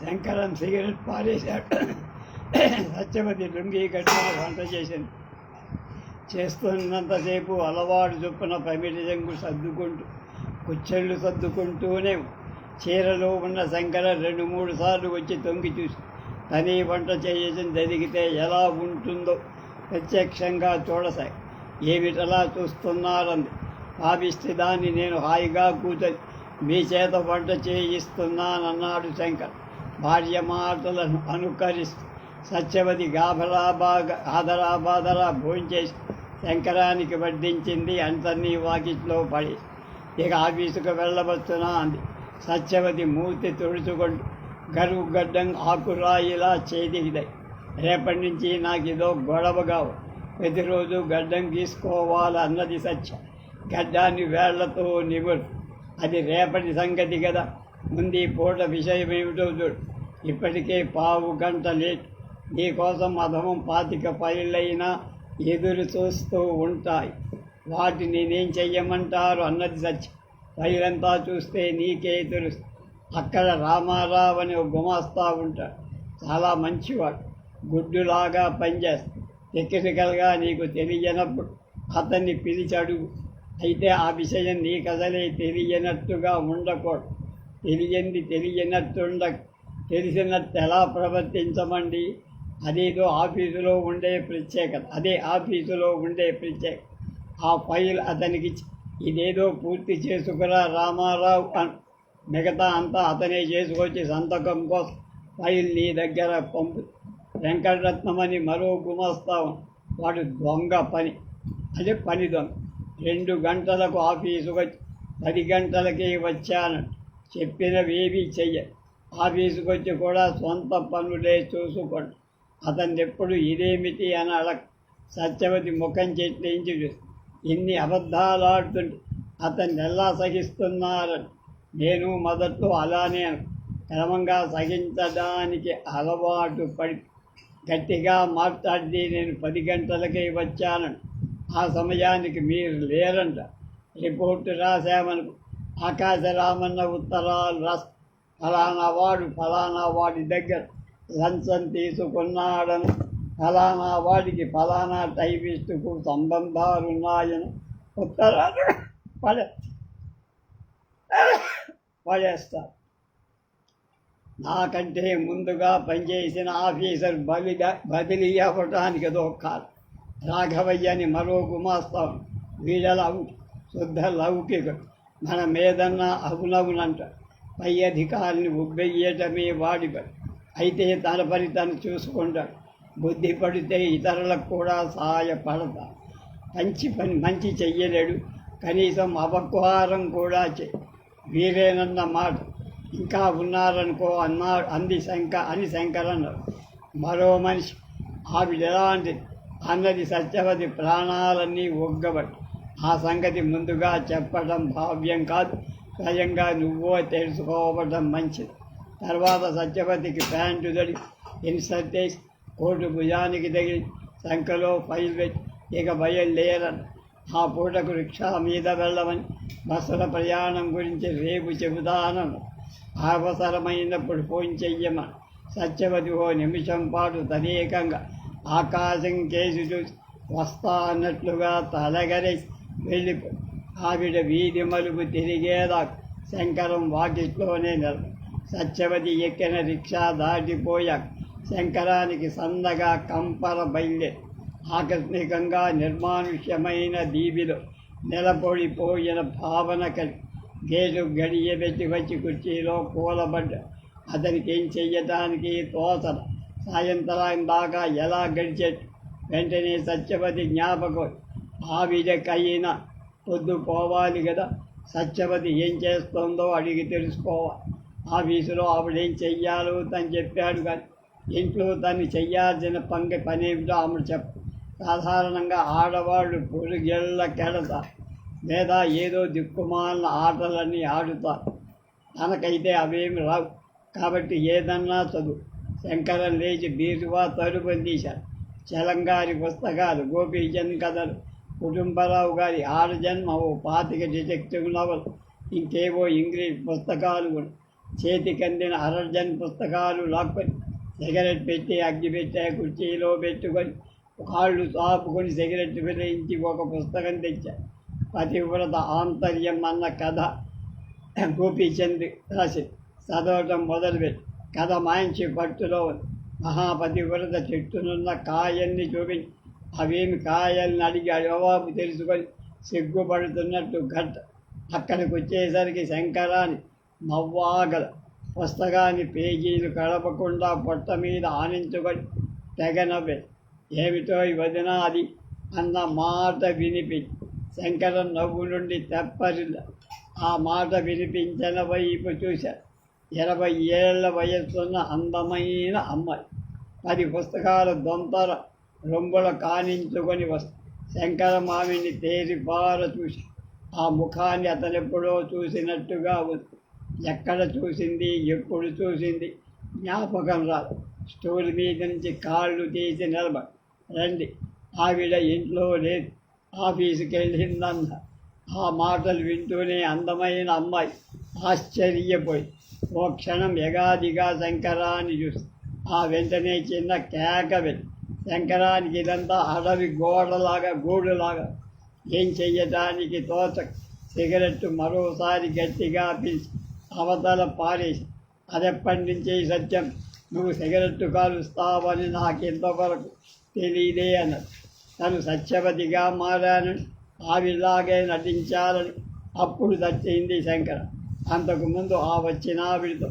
Shankaram cigarette పారేశాడు సత్యవతి లుంగి కట్టుకుని వంట చేసింది. చేస్తున్నంతసేపు అలవాటు చొప్పున పమిటి సర్దుకుంటూ కుచ్చెళ్ళు సర్దుకుంటూనే చీరలో ఉన్న శంకర రెండు మూడు సార్లు వచ్చి తొంగి చూసి తనే వంట చేసి జరిగితే ఎలా ఉంటుందో ప్రత్యక్షంగా చూడసాయి ఏమిటలా చూస్తున్నారంది. భావిస్తే దాన్ని నేను హాయిగా కూర్చొని మీ చేత వంట చేయిస్తున్నానన్నాడు శంకర్. భార్య మాటలను అనుకరిస్తూ సత్యవతి గాభరా బాగా బాదరా భోంచేసి శంకరానికి వడ్డించింది. అంతన్నీ వాకిట్లో పడి ఇక ఆఫీసుకు వెళ్ళవచ్చునా అంది. సత్యవతి మూర్తి తుడుచుకుంటూ గరువు గడ్డం ఆకురాయిలా చేతికిదై రేపటి నుంచి నాకు ఇదో గొడవగా ప్రతిరోజు గడ్డం గీసుకోవాలన్నది సత్య. గడ్డాన్ని వేళ్ళతో నివురు అది రేపటి సంగతి కదా. ముందు ఈ పూట విషయం ఏమిటో చూడు. ఇప్పటికే పావు గంట లేట్. నీకోసం అధమం పాతిక పైలైనా ఎదురు చూస్తూ ఉంటాయి. వాటిని నేనేం చెయ్యమంటారు అన్నది సత్యం. పైలంతా చూస్తే నీకే తెలుసు. అక్కడ రామారావు అని ఒక గుమాస్తా ఉంటాడు. చాలా మంచివాడు. గుడ్డులాగా పనిచేస్తాడు. టెక్నికల్గా నీకు తెలియనప్పుడు అతన్ని పిలిచి అడుగు. అయితే ఆ విషయం నీ అసలే తెలియనట్టుగా ఉండకూడదు. తెలియంది తెలియనట్టుండ తెలిసినట్టు ఎలా ప్రవర్తించమండి? అదేదో ఆఫీసులో ఉండే ప్రత్యేకత అదే ఆఫీసులో ఉండే ప్రత్యేకత. ఆ ఫైల్ అతనికి ఇదేదో పూర్తి చేసుకురా రామారావు అన్ మిగతా అంతా అతనే చేసుకొచ్చి సంతకం కోసం ఫైల్ నీ దగ్గర పంపు వెంకటరత్నం అని మరో గుమస్తా. వాడు దొంగ పని. అదే పని దొంగ. రెండు గంటలకు ఆఫీసుకు పది గంటలకే వచ్చాను. చెప్పినవేవి చెయ్య ఆఫీసుకు వచ్చి కూడా సొంత పనులే చూసుకోండి అతన్ని ఎప్పుడు ఇదేమిటి అని అడగ సత్యవతి ముఖం చెట్లించి చూసి ఇన్ని అబద్ధాలు ఆడుతుంటే అతన్ని ఎలా సహిస్తున్నారని. నేను మొదట్లో అలానే క్రమంగా సహించడానికి అలవాటు పడి గట్టిగా మాట్లాడి నేను పది గంటలకే వచ్చానని ఆ సమయానికి మీరు లేరంట. రిపోర్టు రాశామనుకో ఆకాశరామన్న ఉత్తరాలు రాస్ ఫలానా వాడు ఫలానా వాడి దగ్గర లంచం తీసుకున్నాడని ఫలానా వాడికి ఫలానా టైపిస్టుకు సంబంధాలున్నాయని ఉత్తరాలు పడే పడేస్తారు. నాకంటే ముందుగా పనిచేసిన ఆఫీసర్ బలిద బదిలీ అవ్వటానికి అదొక కారణం రాఘవయ్య అని మరో గుమాస్తాం వీళ్ళ శుద్ధ లౌకికుడు మన మీదన్నా అవునవునంట పై అధికారిని ఉబ్బెయ్యటమే వాడి పని అయితే తన పని తను చూసుకుంటాడు బుద్ధి పడితే ఇతరులకు కూడా సహాయపడతా. మంచి పని మంచి చెయ్యలేడు కనీసం అపకారం కూడా చే వీరేనన్న మాట. ఇంకా ఉన్నారనుకో అన్నా అంది శంక అని శంకర్ అన్నారు మరో మనిషి ఆవిడ ఎలాంటిది అన్నది సత్యవతి ప్రాణాలన్నీ ఒగ్గబట్టి. ఆ సంగతి ముందుగా చెప్పడం భావ్యం కాదు. స్వయంగా నువ్వో తెలుసుకోవడం మంచిది. తర్వాత సత్యవతికి ప్యాంటు దడి ఇన్సర్ట్ చేసి కోటు భుజానికి తగిలి సంఖలో ఫైల్ పెట్టి ఇక బయలుదేరని. ఆ పూటకు రిక్షా మీద వెళ్ళమని బస్సుల ప్రయాణం గురించి రేపు చెబుతానను. అవసరమైనప్పుడు ఫోన్ చెయ్యమని. సత్యవతి ఓ నిమిషం పాటు తదేకంగా ఆకాశం కేసు చూసి వస్తా అన్నట్లుగా తలగరేసి వెళ్ళిపో. ఆవిడ వీధి మలుపు తిరిగేదా శంకరం వాకిట్లోనే నిల సత్యవతి ఎక్కిన రిక్షా దాటిపోయాక శంకరానికి సందగా కంపర బయలే. ఆకస్మికంగా నిర్మానుష్యమైన దీవిలో నిలబడిపోయిన భావన కలిగి గేటు గడియబెట్టి వచ్చి కుర్చీలో కూలబడ్డ. అతనికి ఏం చెయ్యటానికి తోచన సాయంత్రం దాకా ఎలా గడిచేట్టు వెంటనే సత్యవతి జ్ఞాపకం ఆవిడకైనా పొద్దు పోవాలి కదా. సత్యవతి ఏం చేస్తుందో అడిగి తెలుసుకోవాలి ఆఫీసులో ఆవిడేం చెయ్యాలో తను చెప్పాడు కానీ ఇంట్లో తను చెయ్యాల్సిన పంగ పనేమిటో ఆమె చెప్పు. సాధారణంగా ఆడవాళ్ళు పొరుగెళ్ళ కెడతారు లేదా ఏదో దిక్కుమాలిన ఆటలన్నీ ఆడుతారు. తనకైతే అవేమి రావు. కాబట్టి ఏదన్నా చదువు. శంకరం లేచి బీరువా తలుపుని తీశారు. చలంగారి పుస్తకాలు గోపీచంద్ కథలు కుటుంబరావు గారి ఆడజన్మ ఓ పాతిక డిటెక్టివ్ నవల్ ఇంకేవో ఇంగ్లీష్ పుస్తకాలు కూడా. చేతికందిన అరర్జన్ పుస్తకాలు లాక్కొని సిగరెట్ పెట్టి అగ్గి పెట్టే కుర్చీలో పెట్టుకొని కాళ్ళు చాపుకొని సిగరెట్ వెలిగించి ఒక పుస్తకం తెచ్చారు. పతివ్రత ఆంతర్యం అన్న కథ గోపీచంద్ రాసి చదవటం మొదలుపెట్టి కథ మాయించి పట్టులో మహాపతి వరద చెట్టునున్న కాయల్ని చూపించి అవేమి కాయల్ని అడిగి జవాబు తెలుసుకొని సిగ్గుపడుతున్నట్టు ఘట్ అక్కడికి వచ్చేసరికి శంకరాన్ని నవ్వాగల. పుస్తకాన్ని పేజీలు కడపకుండా పొట్ట మీద ఆనించుకొని తెగ నవ్వే. ఏమిటో వదిన అది అన్న మాట వినిపి శంకరం నవ్వు నుండి తెప్పరిల్ల. ఆ మాట వినిపించిన వైపు చూశారు ఇరవై ఏళ్ళ వయస్సున్న అందమైన అమ్మాయి. పది పుస్తకాల దొంతర రొంబుల కానించుకొని వస్తా శంకరమామిని తేరిపార చూసి ఆ ముఖాన్ని అతనెప్పుడో చూసినట్టుగా ఉంది. ఎక్కడ చూసింది ఎప్పుడు చూసింది జ్ఞాపకం రాదు. స్టోర్ మీద నుంచి కాళ్ళు తీసి నిలబ రండి ఆవిడ ఇంట్లో లేదు ఆఫీసుకి వెళ్ళిందన్న ఆ మాటలు వింటూనే అందమైన అమ్మాయి ఆశ్చర్యపోయి మోక్షణం యగాదిగా శంకరాన్ని చూసి ఆ వెంటనే చిన్న కేక శంకరానికి ఇదంతా అడవి గోడలాగా గూడులాగా ఏం చెయ్యటానికి తోచ సిగరెట్ మరోసారి గట్టిగా పిలిచి అవతల పారేసి అదెప్పటి నుంచి సత్యం? నువ్వు సిగరెట్ కాలుస్తావని నాకు ఇంతవరకు తెలియదే అన్నారు తను సత్యవతిగా మారానని ఆవిలాగే నటించాలని అప్పుడు తచ్చింది శంకర. అంతకుముందు ఆ వచ్చినావిడితో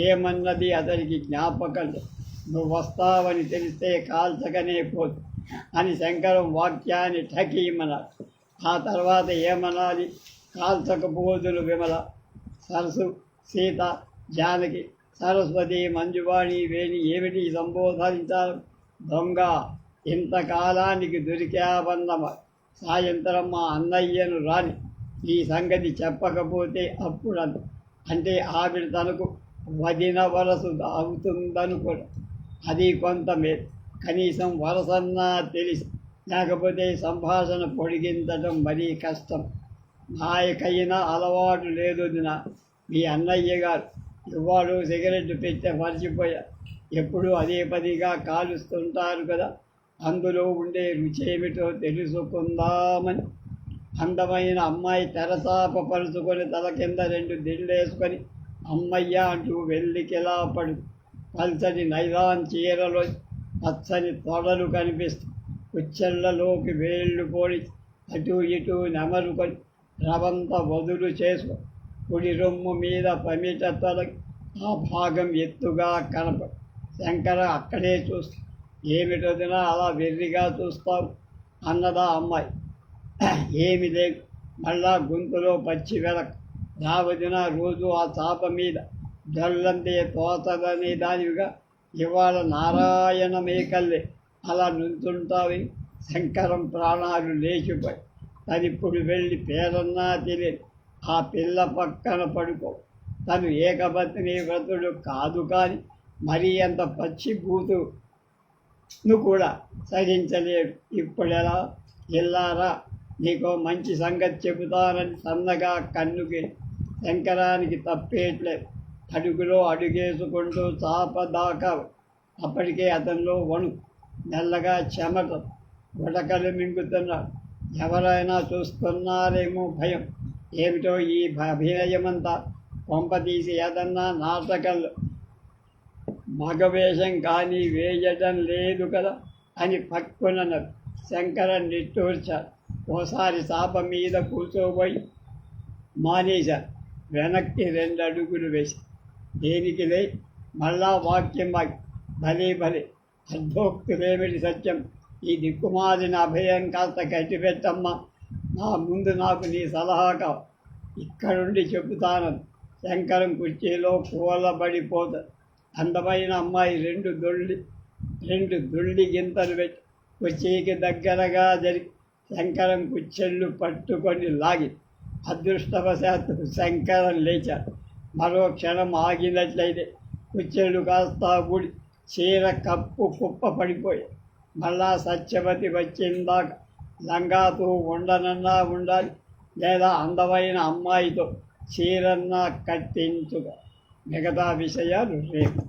ఏమన్నది అతనికి జ్ఞాపకం నువ్వు వస్తావని తెలిస్తే కాల్చకనే పోదు అని శంకరం వాక్యాన్ని ఠకీమన్నాడు ఆ తర్వాత ఏమనాలి? కాల్చకపోదులు విమల సరసు సీత జానకి సరస్వతి మంజువాణి వేణి ఏమిటి సంబోధించాలి దొంగ ఇంతకాలానికి దొరికావన్నమ సాయంత్రం మా అన్నయ్యను రాని ఈ సంగతి చెప్పకపోతే అప్పుడు అంత అంటే ఆవిడ తనకు వదిన వరసు అవుతుందనుకో అది కొంత కనీసం వరసన్నా తెలిసి లేకపోతే సంభాషణ పొడిగించడం మరీ కష్టం. నాయకైనా అలవాటు లేదు దిన మీ అన్నయ్య గారు ఇవాడు సిగరెట్ పెట్టే మర్చిపోయా. ఎప్పుడు అదే పదిగా కాలుస్తుంటారు కదా. అందులో ఉండే రుచి ఏమిటో తెలుసుకుందామని అందమైన అమ్మాయి తెరసాపరుచుకొని తల కింద రెండు దిళ్ళేసుకొని అమ్మయ్య అంటూ వెళ్ళికెలా పడు. పల్చని నైలాన్ చీరలో పచ్చని తొడలు కనిపిస్తూ కుచ్చెళ్ళలోకి వేళ్ళు పోడి అటు ఇటు నెమరుకొని రవంత వదులు చేసు కుడి రొమ్ము మీద పమిట తల ఆ భాగం ఎత్తుగా కనప శంకర అక్కడే చూస్తా ఏమిటొదినా అలా వెర్రిగా చూస్తావు? అన్నదా అమ్మాయి. ఏమి లేదు మళ్ళా గొంతులో పచ్చి వెలక దావదిన రోజు ఆ చాప మీద జల్లందే తోతలనే దానివిగా ఇవాళ నారాయణ మేకల్లే అలా నుంచుంటావి. శంకరం ప్రాణాలు లేచిపోయి. తనిప్పుడు వెళ్ళి పేరన్నా తెలియదు ఆ పిల్ల పక్కన పడుకో. తను ఏకపత్ని వ్రతుడు కాదు కానీ మరీ అంత పచ్చి బూతును కూడా సహించలేడు. ఇప్పుడెలా? ఇల్లారా? నీకో మంచి సంగతి చెబుతానని సన్నగా కన్నుకి శంకరానికి తప్పేట్లే. అడుగులో అడుగేసుకుంటూ చాప దాకా అప్పటికే అతనిలో వణు. మెల్లగా చెమట ఉడకలు మింగుతున్నాడు. ఎవరైనా చూస్తున్నారేమో భయం. ఏమిటో ఈ అభినయమంతా? కొంపతీసి ఏదన్నా నాటకాలు మగవేషం కానీ వేయడం లేదు కదా అని పక్కున శంకర నిట్టూర్చాడు. ఓసారి చాప మీద కూర్చోబోయి మానేశారు వెనక్కి రెండు అడుగులు వేసి దేనికి లే? మళ్ళా వాక్యం భలే భలే. అర్ధోక్తులేమిటి సత్యం? ఈ దిక్కుమాలిన అభయం కాస్త కట్టిపెట్టమ్మా నా ముందు నాకు నీ సలహా కావు. ఇక్కడుండి చెబుతాను. శంకరం కుర్చీలో కూలబడిపోతుంది అందమైన అమ్మాయి రెండు దొల్లి రెండు దొల్లి గింతలు పెట్టి కుర్చీకి దగ్గరగా జరిగి శంకరం కుచ్చెళ్ళు పట్టుకొని లాగి అదృష్టవశాత్తు శంకరం లేచాడు. మరో క్షణం ఆగినట్లయితే కుచ్చెళ్ళు కాస్త గుడి చీర కప్పు కుప్ప పడిపోయి మళ్ళా సత్యవతి వచ్చిందాక లంగాతో ఉండనన్నా ఉండాలి లేదా అందమైన అమ్మాయితో చీరన్నా కట్టించుగా మిగతా విషయాలు రేపు.